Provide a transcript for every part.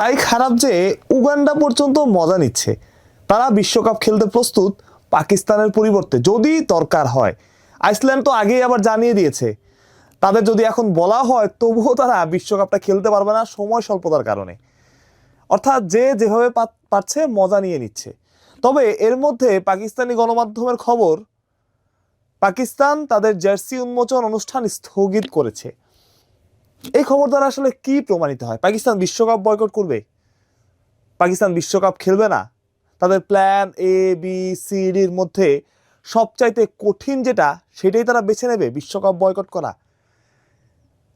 তাই খারাপ যে উগান্ডা পর্যন্ত মজা নিচ্ছে। তারা বিশ্বকাপ খেলতে প্রস্তুত, পাকিস্তানের পরিবর্তে যদি দরকার হয়। আইসল্যান্ড তো আগেই আবার জানিয়ে দিয়েছে। তাদের যদি এখন বলা হয়, তবুও তারা বিশ্বকাপটা খেলতে পারবে না সময় স্বল্পতার কারণে। অর্থাৎ যে যেভাবে পারছে মজা নিয়ে নিচ্ছে। তবে এর মধ্যে পাকিস্তানি গণমাধ্যমের খবর, পাকিস্তান তাদের জার্সি উন্মোচন অনুষ্ঠান স্থগিত করেছে। এই খবর দ্বারা আসলে কি প্রমাণিত হয়? পাকিস্তান বিশ্বকাপ বয়কট করবে? পাকিস্তান বিশ্বকাপ খেলবে না? তাদের প্ল্যান এ বি সি ডির মধ্যে সবচাইতে কঠিন যেটা, সেটাই তারা বেছে নেবে বিশ্বকাপ বয়কট করা।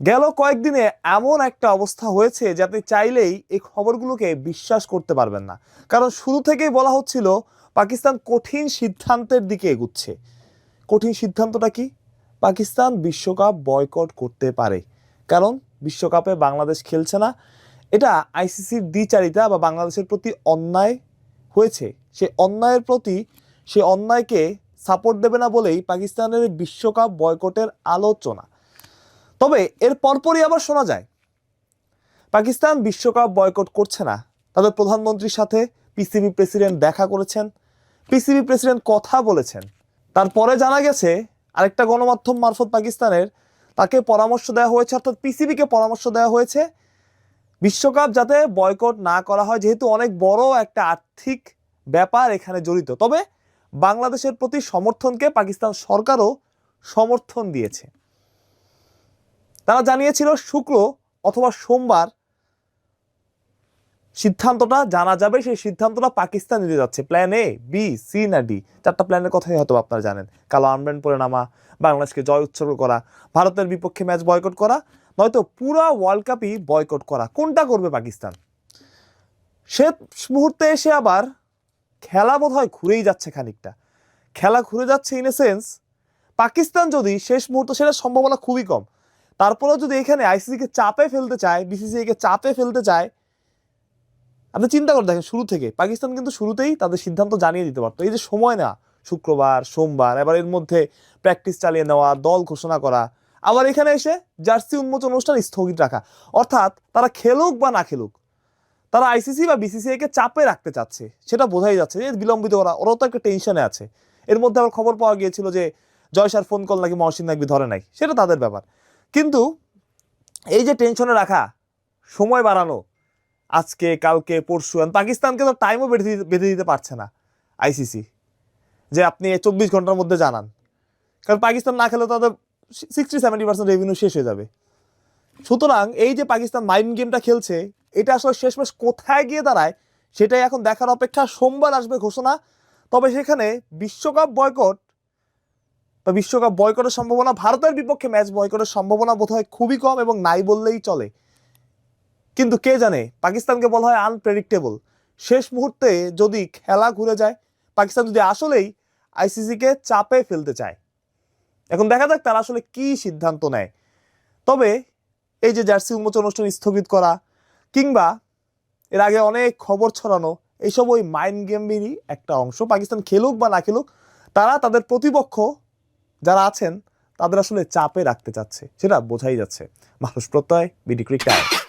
গেল কয়েকদিনে এমন একটা অবস্থা হয়েছে যে আপনি চাইলেই এই খবরগুলোকে বিশ্বাস করতে পারবেন না। কারণ শুরু থেকেই বলা হচ্ছিল, পাকিস্তান কঠিন সিদ্ধান্তের দিকে এগুচ্ছে। কঠিন সিদ্ধান্তটা কি? পাকিস্তান বিশ্বকাপ বয়কট করতে পারে। কারণ বিশ্বকাপে বাংলাদেশ খেলছে না। এটা আইসিসির দ্বিচারিতা বা বাংলাদেশের প্রতি অন্যায় হয়েছে। সে অন্যায়ের প্রতি, সে অন্যায়কে সাপোর্ট দেবে না বলেই পাকিস্তানের বিশ্বকাপ বয়কটের আলোচনা। তবে এর পরপরই আবার শোনা যায়, পাকিস্তান বিশ্বকাপ বয়কট করছে না। তাদের প্রধানমন্ত্রীর সাথে পিসিবি প্রেসিডেন্ট দেখা করেছেন, পিসিবি প্রেসিডেন্ট কথা বলেছেন। তারপরে জানা গেছে, আরেকটা গণমাধ্যম মারফত পাকিস্তানের তাকে পরামর্শ দেওয়া হয়েছে, অর্থাৎ পিসিবিকে পরামর্শ দেওয়া হয়েছে। বিশ্বকাপ যাতে বয়কট না করা হয়, যেহেতু অনেক বড় একটা আর্থিক ব্যাপার এখানে জড়িত। তবে বাংলাদেশের প্রতি সমর্থনকে পাকিস্তান সরকারও সমর্থন দিয়েছে। তারা জানিয়েছিল শুক্র অথবা সোমবার সিদ্ধান্তটা জানা যাবে, সেই সিদ্ধান্তটা পাকিস্তান নিতে যাচ্ছে। প্ল্যান এ বি সি না ডি চারটা প্ল্যানের কথাই হয়তো আপনারা জানেন। কালো আর্মব্যান্ড পরে নামা, বাংলাদেশকে জয় উৎসর্গ করা, ভারতের বিপক্ষে ম্যাচ বয়কট করা, নয়তো পুরা ওয়ার্ল্ড কাপই বয়কট করা। কোনটা করবে পাকিস্তান? সে মুহূর্তে এসে আবার খেলা বোধ হয় ঘুরেই যাচ্ছে খানিকটা। খেলা ঘুরে যাচ্ছে ইন এ সেন্স পাকিস্তান যদি শেষ মুহূর্তে সেটা সম্ভাবনা খুবই কম, তারপরেও যদি এখানে আইসিসিকে চাপে ফেলতে চায় বিসিসিআইকে চাপে ফেলতে চায় আপনি চিন্তা করে দেখেন শুরু থেকে, পাকিস্তান কিন্তু শুরুতেই তাদের সিদ্ধান্ত জানিয়ে দিতে পারতো। এই যে সময় না শুক্রবার, সোমবার, এবার এর মধ্যে প্র্যাকটিস চালিয়ে নেওয়া, দল ঘোষণা করা, আবার এখানে এসে জার্সি উন্মোচন অনুষ্ঠান স্থগিত রাখা। অর্থাৎ তারা খেলুক বা না খেলুক, তারা আইসিসি বা বিসিসিআই কে চাপে রাখতে চাচ্ছে। সেটা বোঝাই যাচ্ছে যে বিলম্বিত করা, ওরাও তো একটা টেনশনে আছে। এর মধ্যে আবার খবর পাওয়া গিয়েছিল যে জয়সার ফোন কল নাকি মহসিন নাকবি ধরে নাই, সেটা তাদের ব্যাপার। কিন্তু এই যে টেনশনে রাখা, সময় বাড়ানো আজকে, কালকে, পরশু পাকিস্তানকে তো টাইমও বেঁধে দিতে- বেঁধে দিতে পারছে না আইসিসি যে আপনি চব্বিশ ঘণ্টার মধ্যে জানান। কারণ পাকিস্তান না খেলে তাদের সিক্সটি সেভেন্টি পার্সেন্ট রেভিনিউ শেষ হয়ে যাবে। সুতরাং এই যে পাকিস্তান মাইন্ড গেমটা খেলছে, এটা আসলে শেষমেশ কোথায় গিয়ে দাঁড়ায়, সেটাই এখন দেখার অপেক্ষা সোমবার আসবে ঘোষণা। তবে সেখানে বিশ্বকাপ বয়কট বা বিশ্বকাপ বয়কটের সম্ভাবনা ভারতের বিপক্ষে ম্যাচ বয়কটের সম্ভাবনা বোধহয় খুবই কম এবং নাই বললেই চলে। কিন্তু কে জানে, পাকিস্তানকে বলা হয় আনপ্রেডিক্টেবল শেষ মুহূর্তে যদি খেলা ঘুরে যায়, পাকিস্তান যদি আসলেই আইসিসিকে চাপে ফেলতে চায়। এখন দেখা যাক তারা আসলে কি সিদ্ধান্ত নেয়। তবে এই যে জার্সি উন্মোচন অনুষ্ঠান স্থগিত করা, কিংবা এর আগে অনেক খবর ছড়ানো, এইসব ওই মাইন্ড গেমেরই একটা অংশ। পাকিস্তান খেলুক বা না খেলুক, তারা তাদের প্রতিপক্ষ যারা আছেন, তাদের আসলে চাপে রাখতে চাচ্ছে। সেটা বোঝাই যাচ্ছে। মানুষ প্রত্যয়, বিডি ক্রিক টাইম